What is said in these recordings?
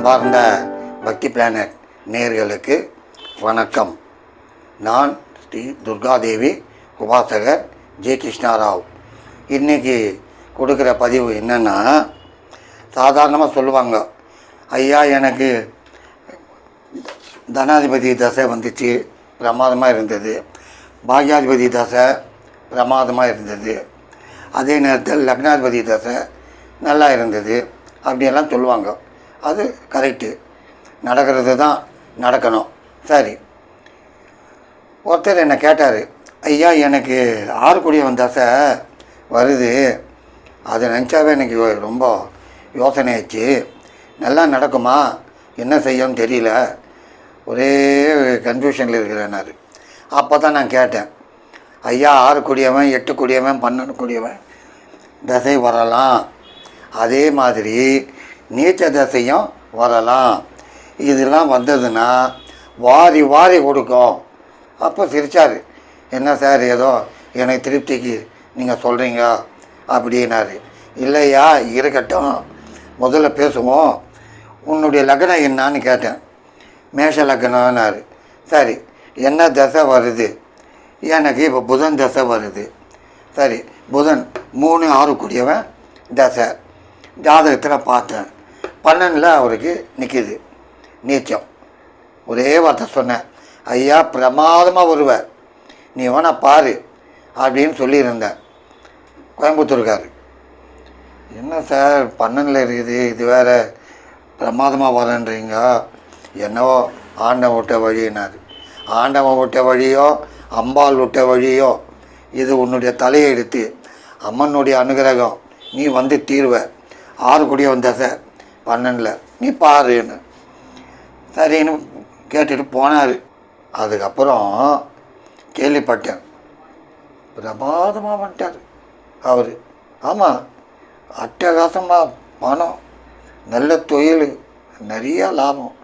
அன்பார்ந்த பக்தி பிளானட் நேர்களுக்கு வணக்கம். நான் ஸ்ரீ துர்காதேவி உபாசகர் ஜெய கிருஷ்ணாராவ். இன்றைக்கி கொடுக்குற பதிவு என்னென்னா சாதாரணமாக சொல்லுவாங்க ஐயா எனக்கு தனாதிபதி தசை வந்துச்சு பிரமாதமாக இருந்தது. பாக்யாதிபதி தசை பிரமாதமாக இருந்தது. அதே நேரத்தில் லக்னாதிபதி தசை நல்லா இருந்தது. அப்படியெல்லாம் சொல்லுவாங்க. அது கரெக்டு நடக்கிறது தான் நடக்கணும். சரி. ஒருத்தர் என்னை கேட்டார் ஐயா எனக்கு ஆறுக்குடியவன் தசை வருது. அதை நினச்சாவே எனக்கு ரொம்ப யோசனை ஆச்சு நல்லா நடக்குமா? என்ன செய்யணும்னு தெரியல. ஒரே கன்ஃபியூஷனில் இருக்கிறேனாரு அப்போ தான் நான் கேட்டேன் ஐயா ஆறு கூடியவன் எட்டு கூடியவன் பன்னெண்டு கூடியவன் தசை வரலாம். அதே மாதிரி நீச்ச தசையும் வரலாம். இதெல்லாம் வந்ததுன்னா வாரி வாரி கொடுக்கும். அப்போ சிரிச்சார். என்ன சார் ஏதோ எனக்கு திருப்திக்கு நீங்கள் சொல்கிறீங்க அப்படின்னாரு. இல்லையா இருக்கட்டும். முதல்ல பேசுவோம். உன்னுடைய லக்னம் என்னான்னு கேட்டேன். மேஷ லக்னம்னாரு. சரி என்ன தசை வருது? எனக்கு இப்போ புதன் தசை வருது. சரி புதன் மூணு ஆறு கூடியவன் தசை. ஜாதகத்தில் பார்த்தேன். பன்னெண்டில் அவருக்கு நிற்கிது நீச்சம். ஒரே வார்த்தை சொன்னேன் ஐயா பிரமாதமாக வருவ. நீ வேணா பாரு அப்படின்னு சொல்லியிருந்தேன் கோயம்புத்தூர்கார். என்ன சார் பன்னெண்டில் இருக்குது இது வேறு. பிரமாதமாக வரேன்றீங்க. என்னவோ ஆண்டவன் விட்ட வழினார் ஆண்டவன் விட்ட வழியோ அம்பாள் விட்ட வழியோ இது உன்னுடைய தலையை எடுத்து அம்மனுடைய அனுகிரகம். நீ வந்து தீர்வ. ஆறு கூடிய வந்த சார். பன்னெண்டில் நீ பாருன்னு சரின்னு கேட்டுட்டு போனார். அதுக்கப்புறம் கேள்விப்பட்டேன். பிரமாதமாக வந்துட்டார் அவர். ஆமாம் அட்டகாசமாக பணம் நல்ல தொழில் நிறையா லாபம்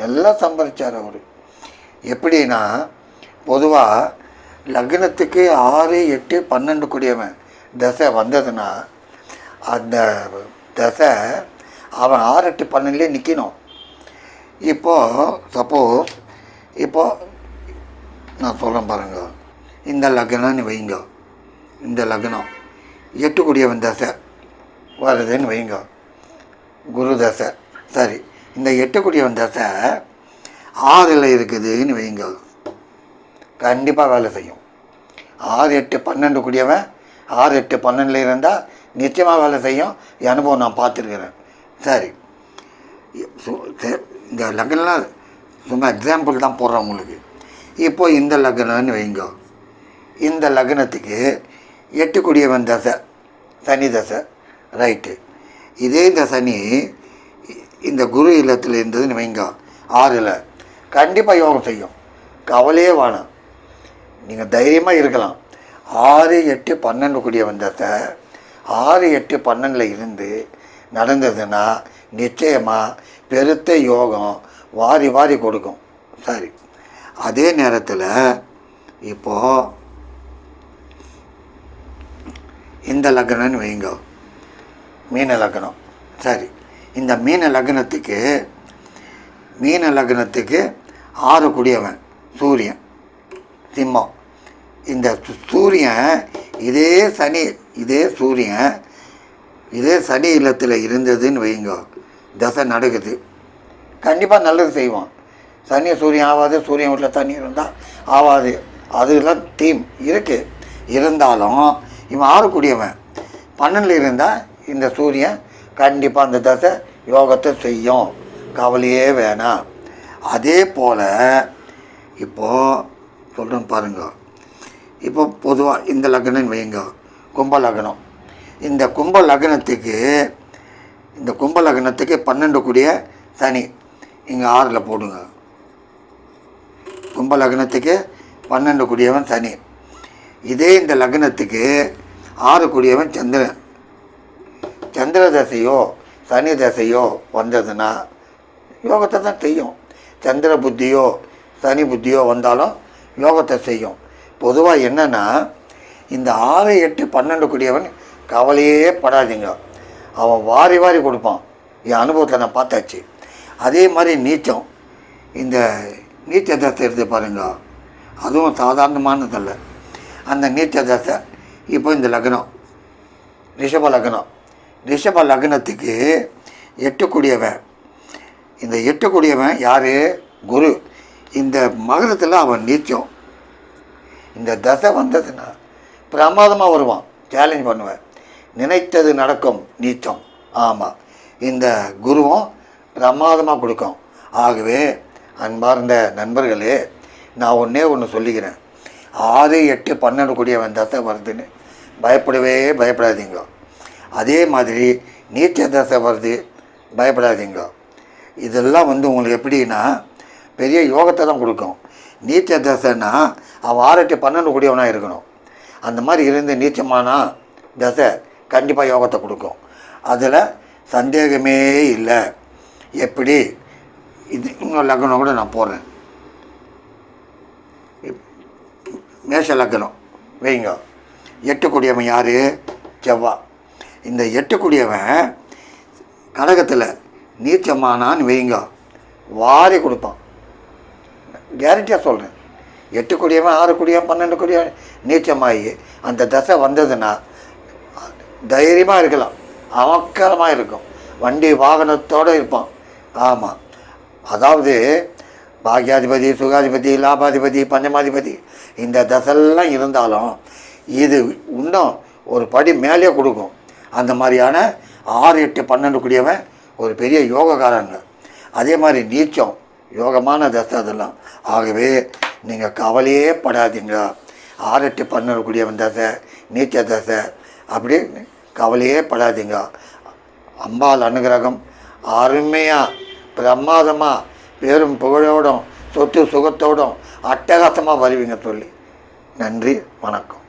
நல்லா சம்பாதிச்சார் அவர். எப்படின்னா பொதுவாக லக்னத்துக்கு ஆறு எட்டு பன்னெண்டு கூடியவன் தசை வந்ததுன்னா அந்த தசை அவன் ஆறு எட்டு பன்னெண்டுலேயே நிற்கணும் இப்போது சப்போஸ் இப்போது நான் சொல்கிறேன் பாருங்க. இந்த லக்னம்னு வைங்க. இந்த லக்னம் எட்டு தசை வருதுன்னு வைங்க. குரு தசை சரி. இந்த எட்டு தசை ஆறில் இருக்குதுன்னு வைங்க. கண்டிப்பாக வேலை செய்யும். ஆறு எட்டு பன்னெண்டு கூடியவன் ஆறு எட்டு பன்னெண்டில் இருந்தால் நிச்சயமாக வேலை செய்யும். அனுபவம் நான் பார்த்துருக்குறேன். சரி. சு- இந்த லக்னம்லாம் சும்மா எக்ஸாம்பிள் தான் போடுறேன் உங்களுக்கு. இப்போ இந்த லக்னம்னு வைங்க. இந்த லக்னத்துக்கு எட்டு குடியவன் தசை சனி தசை ரைட்டு இதே இந்த சனி இந்த குரு இல்லத்தில் இருந்ததுன்னு வைங்க. ஆறில். கண்டிப்பாக யோகம் செய்யும். கவலையே வேணாம். நீங்கள் தைரியமாக இருக்கலாம். ஆறு எட்டு பன்னெண்டு கூடிய வந்தத்தை ஆறு எட்டு பன்னெண்டில் இருந்து நடந்ததுன்னா நிச்சயமாக பெருத்த யோகம் வாரி வாரி கொடுக்கும். சரி. அதே நேரத்தில் இப்போது இந்த லக்னம்னு வைங்க. மீன லக்னம். சரி. இந்த மீன லக்னத்துக்கு மீன லக்னத்துக்கு ஆறு குடியவன். சூரியன் சிம்மம். இந்த சூரியன் இதே சனி இதே சூரியன் இதே சனி இல்லத்தில் இருந்ததுன்னு வைங்க. தசை நடக்குது. கண்டிப்பாக நல்லது செய்வான் சனி சூரியன் ஆகாது சூரியன் வீட்டில் தண்ணி இருந்தால் ஆகாது அதுலாம் தீம் இருக்குது இருந்தாலும் இவன் ஆறக்கூடியவன். பன்னெண்டில் இருந்தால் இந்த சூரியன் கண்டிப்பாக அந்த தசை யோகத்தை செய்யும். கவலையே வேணாம். அதே போல் இப்போது சொல்கிறேன் பாருங்க. இப்போ பொதுவாக இந்த லக்னம் வைங்க. கும்ப லக்னம். இந்த கும்ப லக்னத்துக்கு இந்த கும்ப லக்னத்துக்கு பன்னெண்டு கூடிய சனி. இங்கே ஆறில் போடுங்க. கும்ப லக்னத்துக்கு பன்னெண்டு கூடியவன் சனி. இதே இந்த லக்னத்துக்கு ஆறு கூடியவன் சந்திரன். சந்திர தசையோ சனி தசையோ வந்ததுன்னா யோகத்தை தான் செய்யும். சந்திர புத்தியோ சனி புத்தியோ வந்தாலும் யோகத்தை செய்யும். பொதுவாக என்னென்னா இந்த ஆறு எட்டு பன்னெண்டு கூடியவன் கவலையே படாதீங்க. அவன் வாரி வாரி கொடுப்பான். என் அனுபவத்தில் நான் பார்த்தாச்சு. அதே மாதிரி நீச்சம். இந்த நீச்ச தசை எடுத்து பாருங்க. அதுவும் சாதாரணமானதல்ல. அந்த நீச்ச தசை இப்போ இந்த லக்னம். ரிஷப லக்னம். ரிஷப லக்னத்துக்கு எட்டுக்கூடியவன் இந்த எட்டுக்கூடியவன் யார்? குரு. இந்த மகரத்தில் அவன் நீச்சம். இந்த தசை வந்ததுன்னா பிரமாதமாக வருவான். சேலஞ்ச் பண்ணுவேன். நினைத்தது நடக்கும் நீச்சம் ஆமாம் இந்த குருவும் பிரமாதமாக கொடுக்கும். ஆகவே அன்பார்ந்த நண்பர்களே நான் ஒன்றே ஒன்று சொல்லிக்கிறேன். ஆறு எட்டு பன்னெண்டு கூடியவன் தசை வருதுன்னு பயப்படவே பயப்படாதீங்க. அதே மாதிரி நீச்ச தசை வருது பயப்படாதீங்க. இதெல்லாம் வந்து உங்களுக்கு எப்படின்னா பெரிய யோகத்தை தான் கொடுக்கும். நீச்ச தசைன்னா அவன் ஆறு எட்டு பன்னெண்டு கூடியவனாக இருக்கணும். அந்த மாதிரி இருந்து நீச்சமானா தசை கண்டிப்பாக யோகத்தை கொடுக்கும். அதில் சந்தேகமே இல்லை. எப்படி? இது இன்னொரு லக்னம் கூட நான் போடுறேன். மேஷ லக்னம் வைங்க. எட்டு யார்? செவ்வா. இந்த எட்டு கடகத்தில் நீச்சமானான்னு வைங்க. வாரி கொடுப்பான். கேரண்டியாக சொல்கிறேன் எட்டு குடியவன் ஆறு கோடியவன் பன்னெண்டு கோடியவன் நீச்சமாகி அந்த தசை வந்ததுன்னா தைரியமாக இருக்கலாம். அவக்கரமாக இருக்கும். வண்டி வாகனத்தோடு இருப்பான். ஆமாம் அதாவது பாக்யாதிபதி சுகாதிபதி லாபாதிபதி பஞ்சமாதிபதி இந்த தசெல்லாம் இருந்தாலும் இது இன்னும் ஒரு படி மேலே கொடுக்கும். அந்த மாதிரியான ஆறு எட்டு பன்னெண்டு கூடியவன் ஒரு பெரிய யோகக்காரங்க. அதே மாதிரி நீச்சம் யோகமான தசை அதெல்லாம். ஆகவே நீங்கள் கவலையே படாதீங்க. ஆறு எட்டு பன்னெண்டு கூடியவன் தசை நீச்ச தசை அப்படி கவலையே படாதீங்க. அம்பாள் அனுகிரகம் அருமையாக பிரமாதமாக பேரும் புகழோடும் சொத்து சுகத்தோடும் அட்டகாசமாக வருவீங்க சொல்லி நன்றி வணக்கம்.